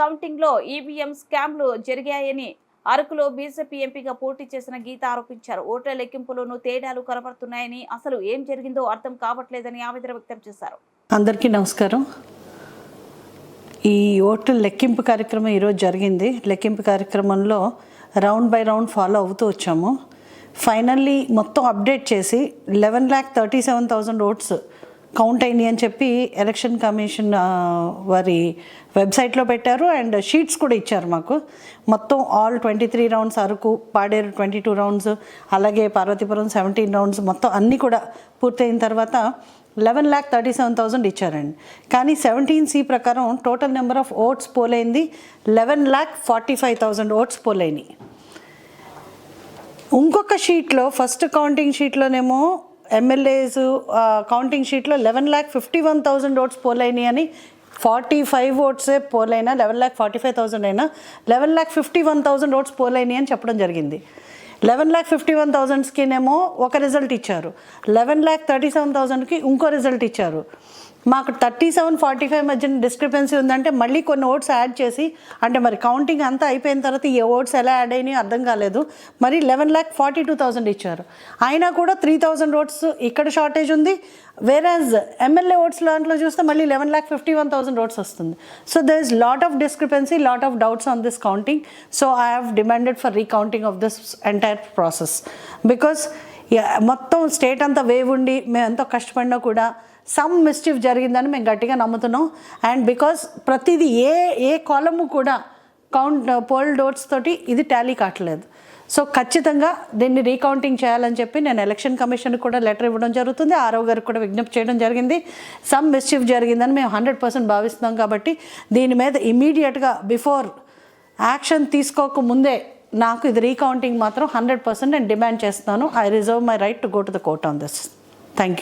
కౌంటింగ్లో EVM స్కామ్లు జరిగాయని అరకులో బీజేపీ ఎంపీగా పోటీ చేసిన గీత ఆరోపించారు. ఓట్ల లెక్కింపులోనూ తేడాలు కనబడుతున్నాయని అసలు ఏం జరిగిందో అర్థం కావట్లేదని ఆవేదన వ్యక్తం చేశారు. అందరికీ నమస్కారం. ఈ ఓట్ల లెక్కింపు కార్యక్రమం ఈరోజు జరిగింది. లెక్కింపు కార్యక్రమంలో రౌండ్ బై రౌండ్ ఫాలో అవుతూ వచ్చాము. ఫైనల్లీ మొత్తం అప్డేట్ చేసి eleven lakh thirty seven thousand votes count అయినాయి అని చెప్పి ఎలక్షన్ కమిషన్ వారి వెబ్సైట్లో పెట్టారు. అండ్ షీట్స్ కూడా ఇచ్చారు మాకు. మొత్తం all twenty three rounds Araku Paderu twenty two rounds అలాగే పార్వతీపురం సెవెంటీన్ రౌండ్స్ మొత్తం అన్నీ కూడా పూర్తయిన తర్వాత eleven lakh thirty seven thousand ఇచ్చారండి. కానీ సెవెంటీన్ సి ప్రకారం total number of votes పోలైంది. Eleven lakh forty five thousand votes పోలైనాయి. ఇంకొక షీట్లో ఫస్ట్ కౌంటింగ్ షీట్లోనేమో ఎమ్మెల్యేస్ కౌంటింగ్ షీట్లో eleven lakh fifty one thousand votes పోలైనాయి అని ఫార్టీ ఫైవ్ ఓట్సే పోలైనా eleven lakh forty five thousand అయినా eleven lakh fifty one thousand votes పోలైనాయి అని చెప్పడం జరిగింది. లెవెన్ ల్యాక్ ఫిఫ్టీ వన్ థౌసండ్స్కినేమో ఒక రిజల్ట్ ఇచ్చారు. లెవెన్ ల్యాక్ థర్టీ సెవెన్ థౌజండ్కి ఇంకో రిజల్ట్ ఇచ్చారు. మాకు థర్టీ సెవెన్ ఫార్టీ ఫైవ్ మధ్యన డిస్క్రిపెన్సీ ఉందంటే మళ్ళీ కొన్ని ఓట్స్ యాడ్ చేసి అంటే మరి కౌంటింగ్ అంతా అయిపోయిన తర్వాత ఈ ఓట్స్ ఎలా యాడ్ అయినాయి అర్థం కాలేదు. మరి eleven lakh forty two thousand ఇచ్చారు. అయినా కూడా త్రీ థౌసండ్ ఓట్స్ ఇక్కడ షార్టేజ్ ఉంది. వేరాజ్ ఎమ్మెల్యే ఓట్స్ దాంట్లో చూస్తే మళ్ళీ eleven lakh fifty one thousand votes వస్తుంది. So there is lot of discrepancy lot of doubts on this counting so I have demanded for recounting of this entire process because మొత్తం state అంతా wave ఉండి మేము ఎంతో కష్టపడినా కూడా some మిస్టిఫ్ జరిగిందని మేము గట్టిగా నమ్ముతున్నాం. అండ్ బికాస్ ప్రతిదీ ఏ ఏ కాలము కూడా కౌంట్ పోల్ డోట్స్ తోటి ఇది టాలీ కావట్లేదు. సో ఖచ్చితంగా దీన్ని రీకౌంటింగ్ చేయాలని చెప్పి నేను ఎలక్షన్ కమిషన్ కూడా లెటర్ ఇవ్వడం జరుగుతుంది. ఆరో గారికి కూడా విజ్ఞప్తి చేయడం జరిగింది. సమ్ మిస్చీఫ్ జరిగిందని మేము హండ్రెడ్ పర్సెంట్ భావిస్తున్నాం కాబట్టి దీని మీద ఇమీడియట్గా బిఫోర్ యాక్షన్ తీసుకోక ముందే నాకు ఇది రీకౌంటింగ్ మాత్రం హండ్రెడ్ పర్సెంట్ నేను డిమాండ్ చేస్తున్నాను. I reserve my right to go to the court on this thank you